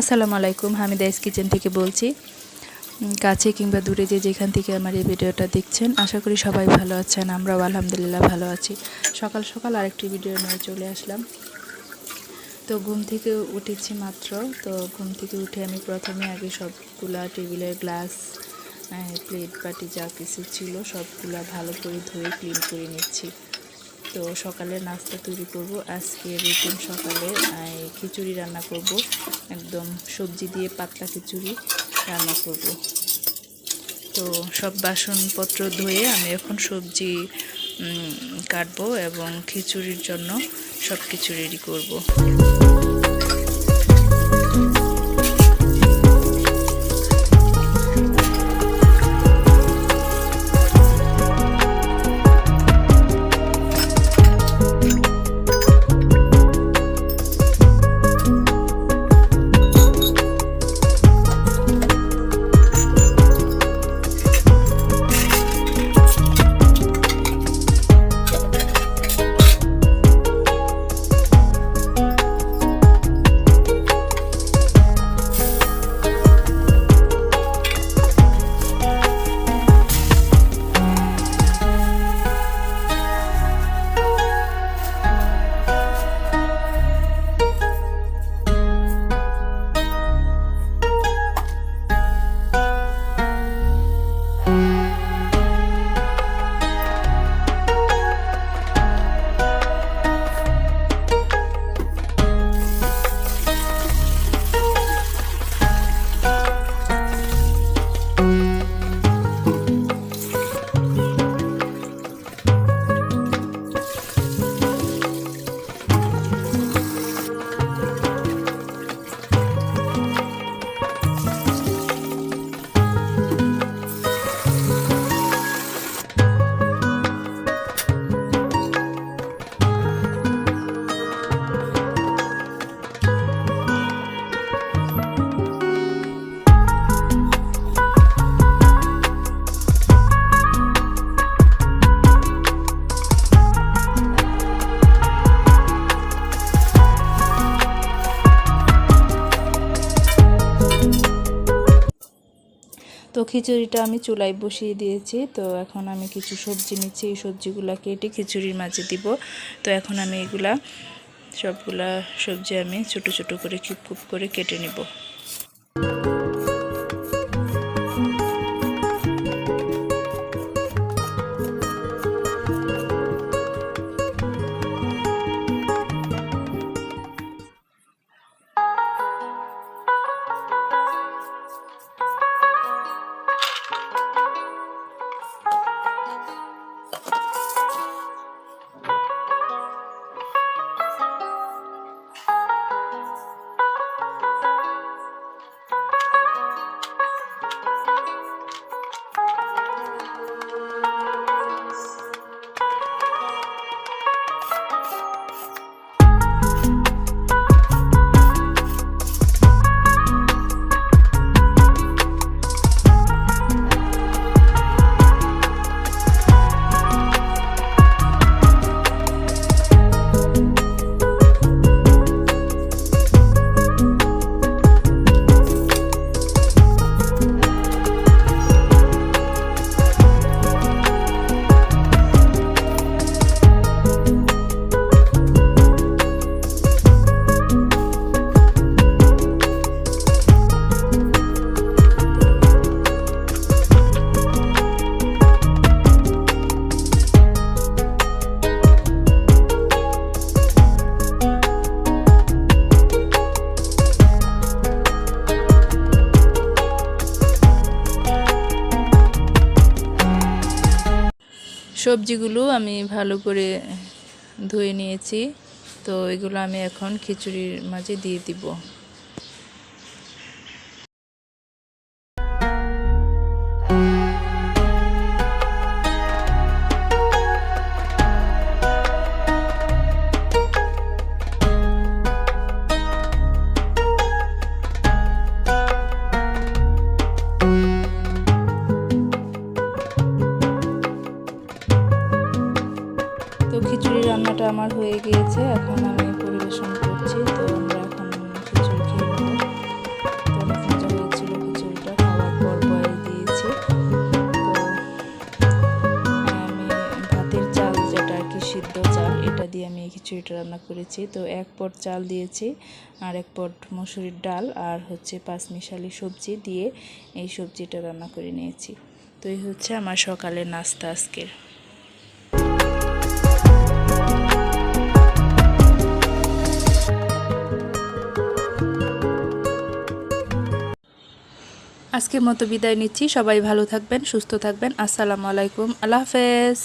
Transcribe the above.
আসসালামু আলাইকুম, Hamida S kitchen থেকে বলছি। কাছে কিংবা দূরে যে যেখান থেকে আমার এই ভিডিওটা দেখছেন, আশা করি সবাই ভালো আছেন, আমরাও আলহামদুলিল্লাহ ভালো আছি। সকাল সকাল আরেকটি ভিডিও নিয়ে চলে আসলাম। তো ঘুম থেকে উঠেছি মাত্র, তো ঘুম থেকে উঠে আমি প্রথমে আগে সবগুলা টেবিলের গ্লাস প্লেট বাটি যা কিছু ছিল, সবগুলা ভালো করে ধুয়ে ক্লিন করে নিচ্ছি। তো সকালে নাস্তা তৈরি করব। আজকে রুটিন সকালে খিচুড়ি রান্না করব। একদম সবজি দিয়ে পাতলা খিচুড়ি রান্না করব। তো সব বাসনপত্র ধুয়ে আমি এখন সবজি কাটবো এবং খিচুড়ির জন্য সব কিছু রেডি করব। তো খিচুড়িটা আমি চুলায় বসিয়ে দিয়েছি। তো এখন আমি কিছু সবজি নিচ্ছি, এই সবজিগুলো কেটে খিচুড়ির মাঝে দিব। তো এখন আমি এগুলা সবগুলা সবজি আমি ছোট ছোট করে কিপ কুপ করে কেটে নিব। সবজিগুলো আমি ভালো করে ধুয়ে নিয়েছি। তো এগুলো আমি এখন খিচুড়ির মাঝে দিয়ে দিব। আমার হয়ে গিয়েছে, এখন আমি পরিবেশন করছি, তো আমরা এখন খিচুড়ি খেয়ে নেব। তো হয়েছিল খিচুড়িটা, খাওয়ার পর বয়েল দিয়েছি। তো, আমি ভাতের চাল যেটা আর কি, সিদ্ধ চাল, এটা দিয়ে আমি এই খিচুড়িটা রান্না করেছি। তো এক পট চাল দিয়েছি, আর এক পট মসুরির ডাল, আর হচ্ছে পাঁচ মিশালি সবজি দিয়ে এই সবজিটা রান্না করে নিয়েছি। তো এই হচ্ছে আমার সকালের নাস্তা আজকের। আজকের মতো বিদায় নিচ্ছি। সবাই ভালো থাকবেন সুস্থ থাকবেন। আসসালামু আলাইকুম। আল্লাহ হাফেজ।